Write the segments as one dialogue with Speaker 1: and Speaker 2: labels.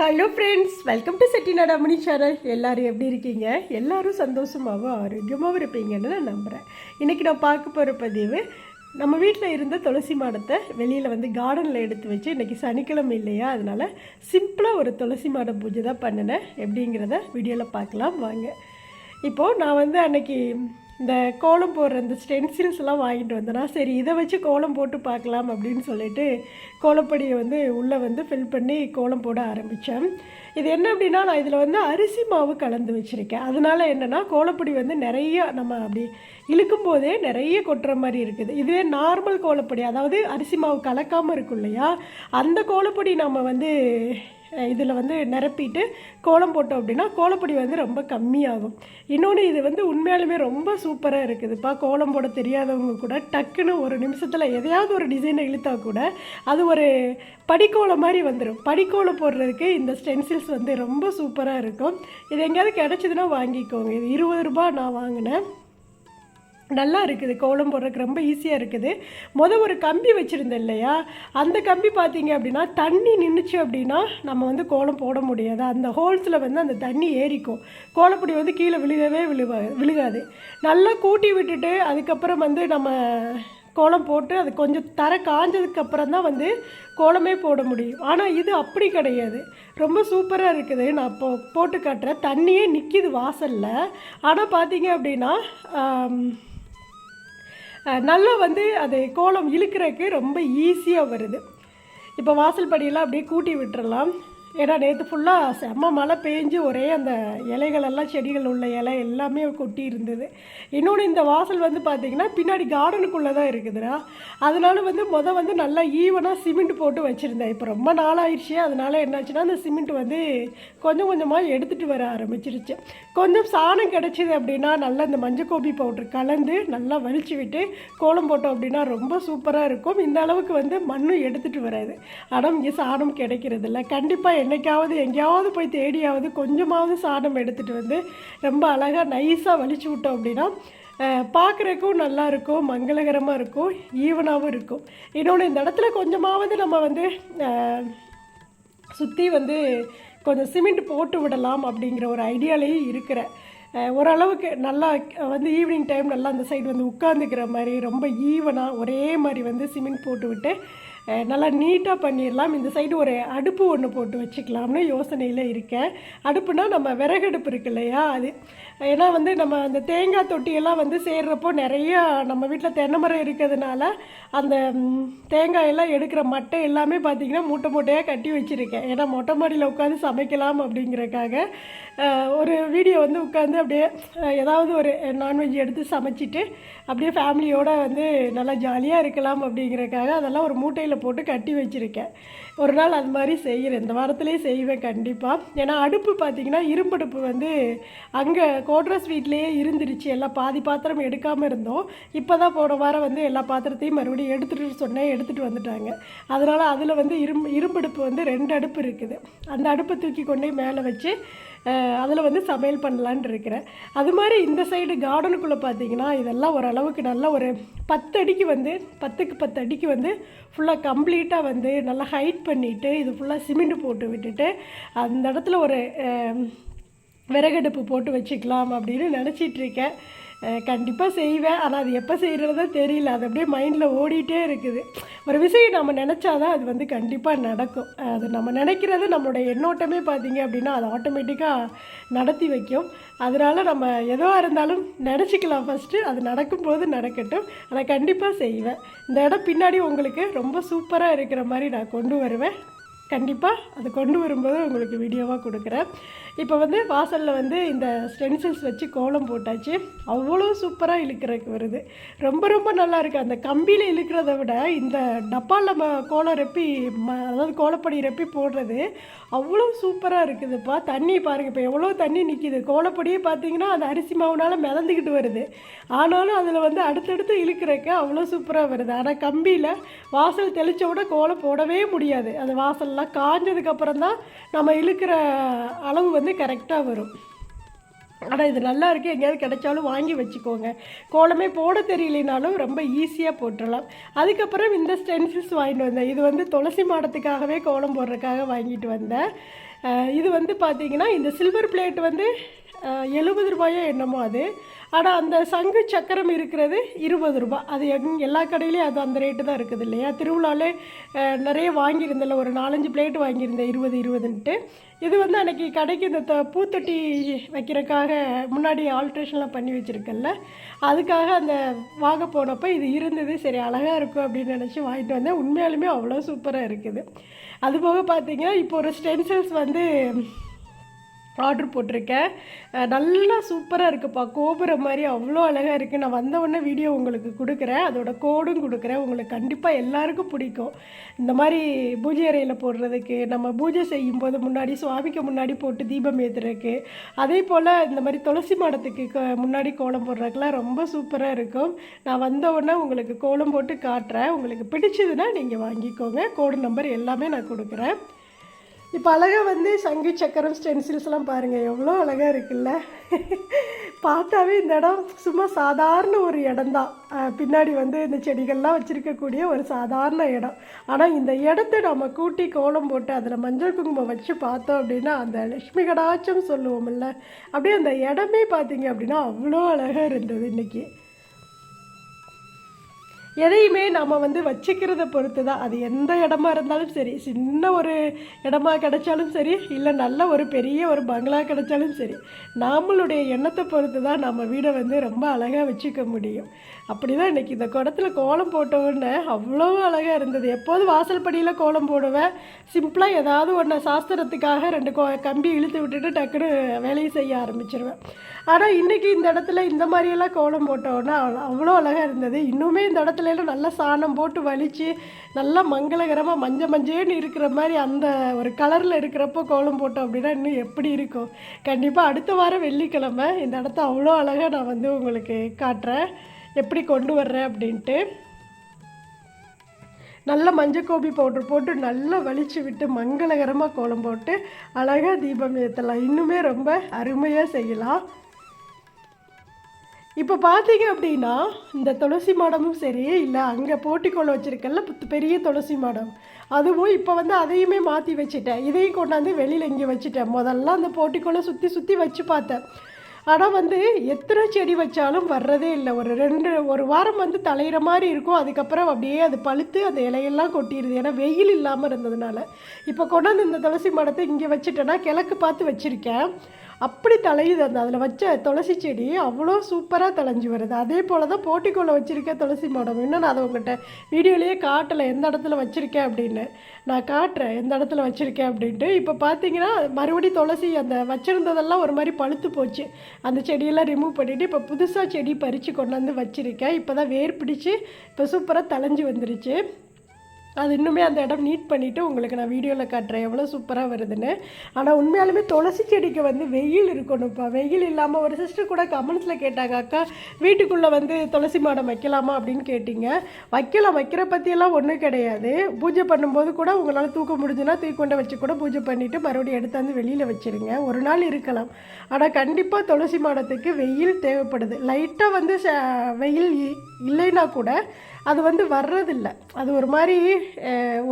Speaker 1: Hello friends welcome to Chettinadu Ammani channel எல்லோரும் எப்படி இருக்கீங்க? எல்லோரும் சந்தோஷமாகவும் ஆரோக்கியமாகவும் இருப்பீங்கன்னு நான் நம்புகிறேன் இன்றைக்கி நான் பார்க்க போகிற பதிவு நம்ம வீட்டில் இருந்த துளசி மாடத்தை வெளியில் வந்து கார்டனில் எடுத்து வச்சு இன்றைக்கி சனிக்கிழமை இல்லையா? அதனால் சிம்பிளாக ஒரு துளசி மாட பூஜை தான் பண்ணினேன். எப்படிங்கிறத வீடியோவில் பார்க்கலாம். வாங்க. இப்போது நான் வந்து அன்றைக்கி இந்த கோலம் போடுற இந்த ஸ்டென்சில்ஸ் எல்லாம் வாங்கிட்டு வந்தேனா சரி இதை வச்சு கோலம் போட்டு பார்க்கலாம் அப்படின்னு சொல்லிட்டு கோலப்படியை வந்து உள்ளே வந்து ஃபில் பண்ணி கோலம் போட ஆரம்பித்தேன் இது என்ன அப்படின்னா நான் இதில் வந்து அரிசி மாவு கலந்து வச்சுருக்கேன். அதனால என்னென்னா கோலப்பொடி வந்து நிறைய நம்ம அப்படி இழுக்கும் போதே நிறைய கொட்டுற மாதிரி இருக்குது. இதுவே நார்மல் கோலப்பொடி அதாவது அரிசி மாவு கலக்காமல் இருக்கும் இல்லையா? அந்த கோலப்பொடி நம்ம வந்து இதில் வந்து நிரப்பிட்டு கோலம் போட்டோம் அப்படின்னா கோலப்பொடி வந்து ரொம்ப கம்மியாகும். இன்னொன்று இது வந்து உண்மையாலுமே ரொம்ப சூப்பராக இருக்குதுப்பா. கோலம் போட தெரியாதவங்க கூட டக்குன்னு ஒரு நிமிஷத்தில் எதையாவது ஒரு டிசைனை இழுத்தா கூட அது ஒரு படிக்கோலம் மாதிரி வந்துடும் படிக்கோலம் போடுறதுக்கு இந்த ஸ்டென்சில் ஸ்டென்சில்ஸ் வந்து ரொம்ப சூப்பராக இருக்கும். இது எங்கேயாவது கிடச்சிதுன்னா வாங்கிக்கோங்க. இது இருபது ரூபாய் நான் வாங்கினேன். நல்லா இருக்குது. கோலம் போடுறதுக்கு ரொம்ப ஈஸியாக இருக்குது. மொதல் ஒரு கம்பி வச்சுருந்தேன் இல்லையா? அந்த கம்பி பார்த்தீங்க அப்படின்னா தண்ணி நின்றுச்சு அப்படின்னா நம்ம வந்து கோலம் போட முடியாது. அந்த ஹோல்ஸில் வந்து அந்த தண்ணி ஏறிக்கும். கோலப்பொடி வந்து கீழே விழுகவே விழுவா விழுகாது. நல்லா கூட்டி விட்டுட்டு அதுக்கப்புறம் வந்து நம்ம கோலம் போட்டு அது கொஞ்சம் தர காஞ்சதுக்கப்புறம் தான் வந்து கோலமே போட முடியும். ஆனால் இது அப்படி கிடையாது. ரொம்ப சூப்பராக இருக்குது. நான் இப்போ போட்டு காட்டுறேன். தண்ணியே நிற்கிது வாசலில். ஆனால் பார்த்தீங்க அப்படின்னா நல்லா வந்து அது கோலம் இழுக்கிறதுக்கு ரொம்ப ஈஸியாக வருது. இப்போ வாசல் படியெல்லாம் அப்படியே கூட்டி விட்டுறலாம். ஏன்னா நேற்று ஃபுல்லாக செம்ம மழை பெஞ்சு ஒரே அந்த இலைகள் எல்லாம் செடிகள் உள்ள இலை எல்லாமே கொட்டி இருந்தது. இன்னொன்று இந்த வாசல் வந்து பார்த்திங்கன்னா பின்னாடி கார்டனுக்குள்ளே தான் இருக்குதுடா. அதனால வந்து மொதல் வந்து நல்லா ஈவனாக சிமெண்ட் போட்டு வச்சுருந்தேன். இப்போ ரொம்ப நாளாயிடுச்சு அதனால என்னாச்சுன்னா அந்த சிமெண்ட் வந்து கொஞ்சம் கொஞ்சமாக எடுத்துகிட்டு வர ஆரம்பிச்சிருச்சு. கொஞ்சம் சாணம் கிடச்சிது அப்படின்னா நல்லா இந்த மஞ்சள் கோபி பவுட்ரு கலந்து நல்லா வலிச்சு விட்டு கோலம் போட்டோம் அப்படின்னா ரொம்ப சூப்பராக இருக்கும். இந்த அளவுக்கு வந்து மண்ணும் எடுத்துகிட்டு வராது. ஆனால் இங்கே சாணம் கிடைக்கிறதில்ல. கண்டிப்பாக என்னைக்காவது எங்கேயாவது போய் தேடியாவது கொஞ்சமாவது சாணம் எடுத்துகிட்டு வந்து ரொம்ப அழகாக நைஸாக வலிச்சு விட்டோம் அப்படின்னா பார்க்குறக்கும் நல்லா இருக்கும் மங்களகரமாக இருக்கும் ஈவனாகவும் இருக்கும். இன்னொன்று இந்த இடத்துல கொஞ்சமாவது நம்ம வந்து சுற்றி வந்து கொஞ்சம் சிமெண்ட் போட்டு விடலாம் அப்படிங்கிற ஒரு ஐடியாலேயும் இருக்கிற ஓரளவுக்கு நல்லா வந்து ஈவினிங் டைம் நல்லா அந்த சைடு வந்து உட்காந்துக்கிற மாதிரி ரொம்ப ஈவனாக ஒரே மாதிரி வந்து சிமெண்ட் போட்டு விட்டு நல்லா நீட்டாக பண்ணிடலாம் இந்த சைடு ஒரு அடுப்பு ஒன்று போட்டு வச்சுக்கலாம்னு யோசனையில் இருக்கேன். அடுப்புனா நம்ம விறகடுப்பு இருக்கு இல்லையா? அது ஏன்னா வந்து நம்ம அந்த தேங்காய் தொட்டியெல்லாம் வந்து சேர்றப்போ நிறைய நம்ம வீட்டில் தென்னை மரம் இருக்கிறதுனால அந்த தேங்காயெல்லாம் எடுக்கிற மட்டை எல்லாமே பார்த்திங்கன்னா மூட்டை மூட்டையாக கட்டி வச்சுருக்கேன். ஏன்னா மொட்டை மாடியில் உட்காந்து சமைக்கலாம் அப்படிங்கிறக்காக ஒரு வீடியோ வந்து உட்காந்து அப்படியே ஏதாவது ஒரு நான்வெஜ் எடுத்து சமைச்சிட்டு அப்படியே ஃபேமிலியோடு வந்து நல்லா ஜாலியாக இருக்கலாம் அப்படிங்கிறக்காக அதெல்லாம் ஒரு மூட்டையில் போட்டு கட்டி வச்சுருக்கேன். ஒரு நாள் அது மாதிரி செய்கிறேன் இந்த வாரத்திலே செய்வேன் கண்டிப்பாக ஏன்னா அடுப்பு பார்த்திங்கன்னா இரும்படுப்பு வந்து அங்கே கோட்ரஸ் வீட்லேயே இருந்துருச்சு. எல்லாம் பாதி பாத்திரம் எடுக்காமல் இருந்தோம். இப்போ தான் போன வாரம் வந்து எல்லா பாத்திரத்தையும் மறுபடியும் எடுத்துகிட்டு சொன்னேன். எடுத்துகிட்டு வந்துட்டாங்க. அதனால் அதில் வந்து இரும்பு இரும்படுப்பு வந்து ரெண்டு அடுப்பு இருக்குது. அந்த அடுப்பை தூக்கி கொண்டே மேலே வச்சு அதில் வந்து சமையல் பண்ணலான்னு இருக்கிறேன். அது மாதிரி இந்த சைடு கார்டனுக்குள்ளே பார்த்தீங்கன்னா இதெல்லாம் ஓரளவுக்கு நல்ல ஒரு பத்து அடிக்கு வந்து பத்துக்கு பத்து அடிக்கு வந்து ஃபுல்லாக கம்ப்ளீட்டாக வந்து நல்லா ஹைட் பண்ணிவிட்டு இது ஃபுல்லாக சிமெண்ட் போட்டு விட்டுட்டு அந்த இடத்துல ஒரு விறகடுப்பு போட்டு வச்சுக்கலாம் அப்படின்னு நினச்சிட்டு இருக்கேன் கண்டிப்பாக செய்வேன். ஆனால் அது எப்போ செய்கிறதோ தெரியல. அது அப்படியே மைண்டில் ஓடிட்டே இருக்குது. ஒரு விஷயம் நம்ம நினச்சாதான் அது வந்து கண்டிப்பாக நடக்கும். அது நம்ம நினைக்கிறது நம்மளோட எண்ணோட்டமே பார்த்தீங்க அப்படின்னா அது ஆட்டோமேட்டிக்காக நடத்தி வைக்கும். அதனால் நம்ம எதுவாக இருந்தாலும் நினச்சிக்கலாம் ஃபஸ்ட்டு அது நடக்கும்போது நடக்கட்டும். ஆனால் கண்டிப்பாக செய்வேன். இந்த இடம் பின்னாடி உங்களுக்கு ரொம்ப சூப்பராக இருக்கிற மாதிரி நான் கொண்டு வருவேன். கண்டிப்பாக அது கொண்டு வரும்போது உங்களுக்கு வீடியோவாக கொடுக்குறேன். இப்போ வந்து வாசலில் வந்து இந்த ஸ்டென்சில்ஸ் வச்சு கோலம் போட்டாச்சு. அவ்வளோ சூப்பராக இழுக்கிறதுக்கு வருது. ரொம்ப ரொம்ப நல்லா இருக்குது அந்த கம்பியில் இழுக்கிறத விட இந்த டப்பாவில் நம்ம கோலம் ரெப்பி ம அதாவது கோலப்பொடி ரெப்பி போடுறது அவ்வளோ சூப்பராக இருக்குதுப்பா. தண்ணி பாருங்கள் இப்போ எவ்வளோ தண்ணி நிற்கிது கோலப்பொடியே பார்த்தீங்கன்னா அந்த அரிசி மாவுனால் மிதந்துக்கிட்டு வருது. ஆனாலும் அதில் வந்து அடுத்தடுத்து இழுக்கிறக்கு அவ்வளோ சூப்பராக வருது. ஆனால் கம்பியில் வாசல் தெளித்த விட கோலம் போடவே முடியாது. அது வாசல்லாம் காஞ்சதுக்கப்புறம் தான் நம்ம இழுக்கிற அளவு வந்து கரெக்டாக வரும். ஆனால் இது நல்லா இருக்குது எங்கேயாவது கிடைச்சாலும் வாங்கி வச்சுக்கோங்க. கோலமே போட தெரியலனாலும் ரொம்ப ஈஸியாக போட்டுடலாம். அதுக்கப்புறம் இந்த ஸ்டென்சில்ஸ் வாங்கிட்டு வந்தேன். இது வந்து துளசி மாடத்துக்காகவே கோலம் போடுறதுக்காக வாங்கிட்டு வந்தேன். இது வந்து பார்த்தீங்கன்னா இந்த சில்வர் பிளேட் வந்து எழுபது ரூபாயோ என்னமோ அது. ஆனால் அந்த சங்கு சக்கரம் இருக்கிறது இருபது ரூபாய் அது எங் எல்லா கடையிலையும் அது அந்த ரேட்டு தான் இருக்குது இல்லையா? திருவிழாலே நிறைய வாங்கியிருந்தில்ல ஒரு நாலஞ்சு பிளேட் வாங்கியிருந்தேன் இருபது இருபதுன்ட்டு. இது வந்து அன்றைக்கி கடைக்கு இந்த த பூத்தொட்டி வைக்கிறதுக்காக முன்னாடி ஆல்ட்ரேஷன்லாம் பண்ணி வச்சுருக்கேன்ல. அதுக்காக அந்த வாங்க போனப்போ இது இருந்தது. சரி அழகாக இருக்கும் அப்படின்னு நினச்சி வாங்கிட்டு வந்தேன். உண்மையாலுமே அவ்வளோ சூப்பராக இருக்குது. அது போக பார்த்தீங்கன்னா இப்போ ஒரு ஸ்டென்சில்ஸ் வந்து ஆர்டர் போட்டிருக்கேன். நல்லா சூப்பராக இருக்குப்பா கோபுரம் மாதிரி அவ்வளோ அழகாக இருக்குது நான் வந்தவுடனே வீடியோ உங்களுக்கு கொடுக்குறேன். அதோட கோடும் கொடுக்குறேன். உங்களுக்கு கண்டிப்பாக எல்லாருக்கும் பிடிக்கும். இந்த மாதிரி பூஜை அறையில் போடுறதுக்கு நம்ம பூஜை செய்யும் போது முன்னாடி சுவாமிக்கு முன்னாடி போட்டு தீபம் ஏற்றுறதுக்கு அதே போல் இந்த மாதிரி துளசி மாடத்துக்கு முன்னாடி கோலம் போடுறதுக்குலாம் ரொம்ப சூப்பராக இருக்கும். நான் வந்தவுடனே உங்களுக்கு கோலம் போட்டு காட்டுறேன். உங்களுக்கு பிடிச்சதுன்னா நீங்கள் வாங்கிக்கோங்க. கோடு நம்பர் எல்லாமே நான் கொடுக்குறேன். இப்போ அழகாக வந்து சங்கு சக்கரம் ஸ்டென்சில்ஸ்லாம் பாருங்கள் எவ்வளோ அழகாக இருக்குல்ல? பார்த்தாவே இந்த இடம் சும்மா சாதாரண ஒரு இடம்தான். பின்னாடி வந்து இந்த செடிகள்லாம் வச்சுருக்கக்கூடிய ஒரு சாதாரண இடம். ஆனால் இந்த இடத்த நம்ம கூட்டி கோலம் போட்டு அதில் மஞ்சள் குங்குமம் வச்சு பார்த்தோம் அப்படின்னா அந்த லட்சுமி கடாச்சம் சொல்லுவோம்ல அப்படியே அந்த இடமே பார்த்தீங்க அப்படின்னா அவ்வளோ அழகாக இருந்தது இன்றைக்கி எதையுமே நம்ம வந்து வச்சுக்கிறத பொறுத்து தான் அது எந்த இடமா இருந்தாலும் சரி சின்ன ஒரு இடமா கிடைச்சாலும் சரி இல்லை நல்ல ஒரு பெரிய ஒரு பங்களா கிடைச்சாலும் சரி நம்மளுடைய எண்ணத்தை பொறுத்து தான் நம்ம வீடை வந்து ரொம்ப அழகாக வச்சுக்க முடியும். அப்படி தான் இன்றைக்கி இந்த குடத்தில் கோலம் போட்டவுடனே அவ்வளோ அழகாக இருந்தது. எப்போதும் வாசல் படியில் கோலம் போடுவேன் சிம்பிளாக ஏதாவது ஒன்று சாஸ்திரத்துக்காக ரெண்டு கோ கம்பி இழுத்து விட்டுட்டு டக்குன்னு வேலையை செய்ய ஆரம்பிச்சிருவேன். ஆனால் இன்றைக்கி இந்த இடத்துல இந்த மாதிரியெல்லாம் கோலம் போட்டோன்னா அவ்வளோ அழகாக இருந்தது. இன்னுமே இந்த இடத்துலலாம் நல்லா சாணம் போட்டு வலித்து நல்லா மங்களகரமாக மஞ்ச மஞ்சேன்னு இருக்கிற மாதிரி அந்த ஒரு கலரில் இருக்கிறப்போ கோலம் போட்டோம் அப்படின்னா இன்னும் எப்படி இருக்கும்? கண்டிப்பாக அடுத்த வாரம் வெள்ளிக்கிழமை இந்த இடத்த அவ்வளோ அழகாக நான் வந்து உங்களுக்கு காட்டுறேன். எப்படி கொண்டு வர்றேன் அப்படின்ட்டு நல்ல மஞ்சள் கோபி பவுடர் போட்டு நல்லா வலிச்சு விட்டு மங்களகரமாக கோலம் போட்டு அழகாக தீபம் ஏற்றலாம் இன்னுமே ரொம்ப அருமையாக செய்யலாம். இப்போ பார்த்தீங்க அப்படின்னா இந்த துளசி மாடமும் சரி இல்லை அங்கே போட்டிக்கோளம் வச்சுருக்கல பெரிய துளசி மாடம். அதுவும் இப்போ வந்து அதையுமே மாற்றி வச்சுட்டேன். இதையும் கொண்டாந்து வெளியில் இங்கே வச்சுட்டேன். முதல்ல அந்த போட்டிக்கோளம் சுற்றி சுற்றி வச்சு பார்த்தேன். ஆனால் வந்து எத்தனை செடி வச்சாலும் வர்றதே இல்லை. ஒரு ரெண்டு ஒரு வாரம் வந்து தலையிற மாதிரி இருக்கும். அதுக்கப்புறம் அப்படியே அது பழுத்து அந்த இலையெல்லாம் கொட்டிடுது ஏன்னா வெயில் இல்லாமல் இருந்ததுனால. இப்போ கொண்டாந்து இந்த துளசி மரத்தை இங்கே வச்சுட்டேன்னா கிழக்கு பார்த்து வச்சுருக்கேன். அப்படி தலையுது அந்த அதில் வச்ச துளசி செடி அவ்வளோ சூப்பராக தலைஞ்சு வருது. அதே போல் தான் போட்டிக்குள்ளே வச்சுருக்கேன் துளசி மாடம். இன்னும் நான் அதை உங்கள்கிட்ட வீடியோலேயே காட்டலை எந்த இடத்துல வச்சுருக்கேன் அப்படின்னு. நான் காட்டுறேன் எந்த இடத்துல வச்சுருக்கேன் அப்படின்ட்டு. இப்போ பார்த்தீங்கன்னா மறுபடியும் துளசி அந்த வச்சுருந்ததெல்லாம் ஒரு மாதிரி பழுத்து போச்சு. அந்த செடியெல்லாம் ரிமூவ் பண்ணிவிட்டு இப்போ புதுசாக செடி பறித்து கொண்டாந்து வச்சுருக்கேன். இப்போ தான் வேர் பிடிச்சி இப்போ சூப்பராக தலைஞ்சு வந்துருச்சு. அது இன்னுமே அந்த இடம் நீட் பண்ணிவிட்டு உங்களுக்கு நான் வீடியோவில் காட்டுறேன். எவ்வளோ சூப்பராக வருதுன்னு. ஆனால் உண்மையாலுமே துளசி செடிக்கு வந்து வெயில் இருக்கணும்ப்பா. வெயில் இல்லாமல் ஒரு சிஸ்டர் கூட கமெண்ட்ஸில் கேட்டாங்க அக்கா வீட்டுக்குள்ளே வந்து துளசி மாடம் வைக்கலாமா? அப்படின்னு கேட்டிங்க. வைக்கலாம். வைக்கிற பற்றியெல்லாம் ஒன்றும் கிடையாது. பூஜை பண்ணும்போது கூட உங்களால் தூக்க முடிஞ்சுன்னா தூக்கி கொண்டு வச்சு கூட பூஜை பண்ணிவிட்டு மறுபடியும் எடுத்தாந்து வெளியில் வச்சுருங்க. ஒரு நாள் இருக்கலாம். ஆனால் கண்டிப்பாக துளசி மாடத்துக்கு வெயில் தேவைப்படுது. லைட்டாக வந்து ச- வெயில் இ- இல்லைன்னா கூட அது வந்து வர்றதில்ல. அது ஒரு மாதிரி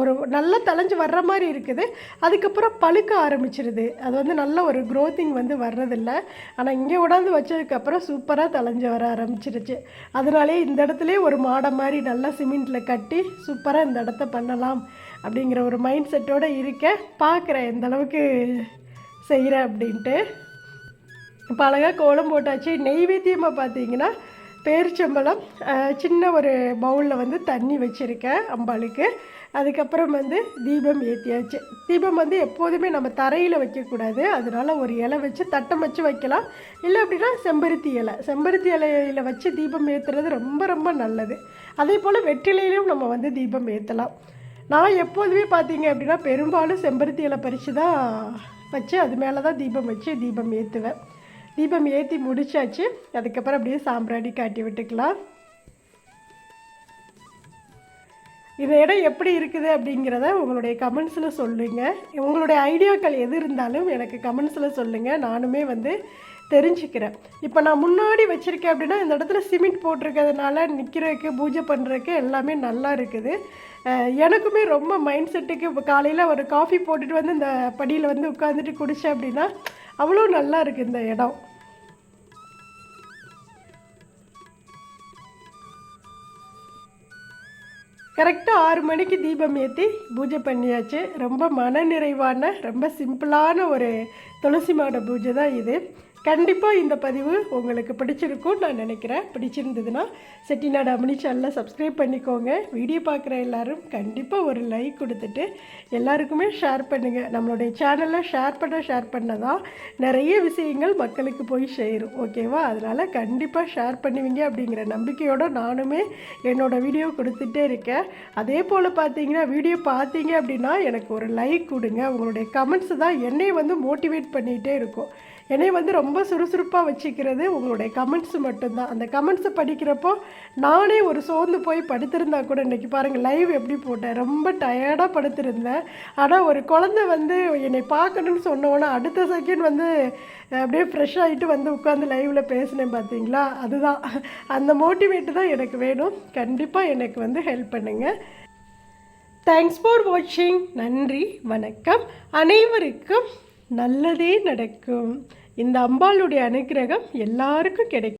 Speaker 1: ஒரு நல்லா தலைஞ்சு வர்ற மாதிரி இருக்குது. அதுக்கப்புறம் பழுக்க ஆரம்பிச்சிருது. அது வந்து நல்ல ஒரு க்ரோத்திங் வந்து வர்றதில்ல. ஆனால் இங்கே உடாந்து வச்சதுக்கப்புறம் சூப்பராக தலைஞ்சு வர ஆரம்பிச்சிருச்சு. அதனாலே இந்த இடத்துலயே ஒரு மாடை மாதிரி நல்லா சிமெண்ட்டில் கட்டி சூப்பராக இந்த இடத்த பண்ணலாம் அப்படிங்கிற ஒரு மைண்ட் செட்டோடு இருக்கேன் பார்க்குறேன் எந்த அளவுக்கு செய்கிறேன் அப்படின்ட்டு. இப்போ அழகாக கோலம் போட்டாச்சு. நெய்வேத்தியமாக பார்த்தீங்கன்னா பேரிச்சம்பழம் சின்ன ஒரு பவுலில் வந்து தண்ணி வச்சுருக்கேன் அம்பாளுக்கு. அதுக்கப்புறம் வந்து தீபம் ஏற்றியாச்சு தீபம் வந்து எப்போதுமே நம்ம தரையில் வைக்கக்கூடாது. அதனால ஒரு இலை வச்சு தட்டம் வச்சு வைக்கலாம். இல்லை அப்படின்னா செம்பருத்தி இலை. செம்பருத்தி இலையில வச்சு தீபம் ஏற்றுறது ரொம்ப ரொம்ப நல்லது. அதே போல் வெற்றிலையிலும் நம்ம வந்து தீபம் ஏற்றலாம் நான் எப்போதுமே பார்த்தீங்க அப்படின்னா பெரும்பாலும் செம்பருத்தி இலை பறித்து தான் வச்சு அது மேலே தான் தீபம் வச்சு தீபம் ஏற்றுவேன் தீபம் ஏற்றி முடிச்சாச்சு. அதுக்கப்புறம் அப்படியே சாம்பிராணி காட்டி விட்டுக்கலாம். இந்த இடம் எப்படி இருக்குது அப்படிங்கிறத உங்களுடைய கமெண்ட்ஸில் சொல்லுங்கள் உங்களுடைய ஐடியாக்கள் எது இருந்தாலும் எனக்கு கமெண்ட்ஸில் சொல்லுங்கள் நானுமே வந்து தெரிஞ்சுக்கிறேன். இப்போ நான் முன்னாடி வச்சுருக்கேன் அப்படின்னா இந்த இடத்துல சிமெண்ட் போட்டிருக்கிறதுனால நிற்கிறதுக்கு பூஜை பண்ணுறதுக்கு எல்லாமே நல்லா இருக்குது. எனக்குமே ரொம்ப மைண்ட் செட்டுக்கு இப்போ காலையில் ஒரு காஃபி போட்டுட்டு வந்து இந்த படியில் வந்து உட்காந்துட்டு குடித்தேன் அப்படின்னா அவ்வளோ நல்லா இருக்குது இந்த இடம். கரெக்டாக ஆறு மணிக்கு தீபம் ஏற்றி பூஜை பண்ணியாச்சு. ரொம்ப மன நிறைவான ரொம்ப சிம்பிளான ஒரு துளசி மாட பூஜை தான் இது. கண்டிப்பாக இந்த பதிவு உங்களுக்கு பிடிச்சிருக்கும்னு நான் நினைக்கிறேன். பிடிச்சிருந்ததுன்னா செட்டிநாடு அமினி சேனலை சப்ஸ்கிரைப் பண்ணிக்கோங்க. வீடியோ பார்க்குற எல்லாரும் கண்டிப்பாக ஒரு லைக் கொடுத்துட்டு எல்லாருக்குமே ஷேர் பண்ணுங்கள் நம்மளுடைய சேனலை ஷேர் பண்ண ஷேர் பண்ண தான் நிறைய விஷயங்கள் மக்களுக்கு போய் சேரும். ஓகேவா அதனால் கண்டிப்பாக ஷேர் பண்ணுவீங்க அப்படிங்கிற நம்பிக்கையோடு நானுமே என்னோடய வீடியோ கொடுத்துட்டே இருக்கேன். அதே போல் பார்த்தீங்கன்னா வீடியோ பார்த்தீங்க அப்படின்னா எனக்கு ஒரு லைக் கொடுங்க. உங்களுடைய கமெண்ட்ஸ் தான் என்னை வந்து மோட்டிவேட் பண்ணிகிட்டே இருக்கும். என்னை வந்து ரொம்ப சுறுசுறுப்பாக வச்சுக்கிறது உங்களுடைய கமெண்ட்ஸ் மட்டும்தான். அந்த கமெண்ட்ஸை படிக்கிறப்போ நானே ஒரு சோர்ந்து போய் படுத்திருந்தா கூட இன்றைக்கி பாருங்கள் லைவ் எப்படி போட்டேன். ரொம்ப டயர்டாக படுத்திருந்தேன். ஆனால் ஒரு குழந்தை வந்து என்னை பார்க்கணுன்னு சொன்னோன்னே அடுத்த செகண்ட் வந்து அப்படியே ஃப்ரெஷ் ஆகிட்டு வந்து உட்காந்து லைவில் பேசினேன் பார்த்தீங்களா அதுதான். அந்த மோட்டிவேட்டு தான் எனக்கு வேணும். கண்டிப்பாக எனக்கு வந்து ஹெல்ப் பண்ணுங்கள் தேங்க்ஸ் ஃபார் வாட்சிங் நன்றி வணக்கம். அனைவருக்கும் நல்லதே நடக்கும். இந்த அம்பாளுடைய அனுக்கிரகம் எல்லாருக்கும் கிடைக்கும்.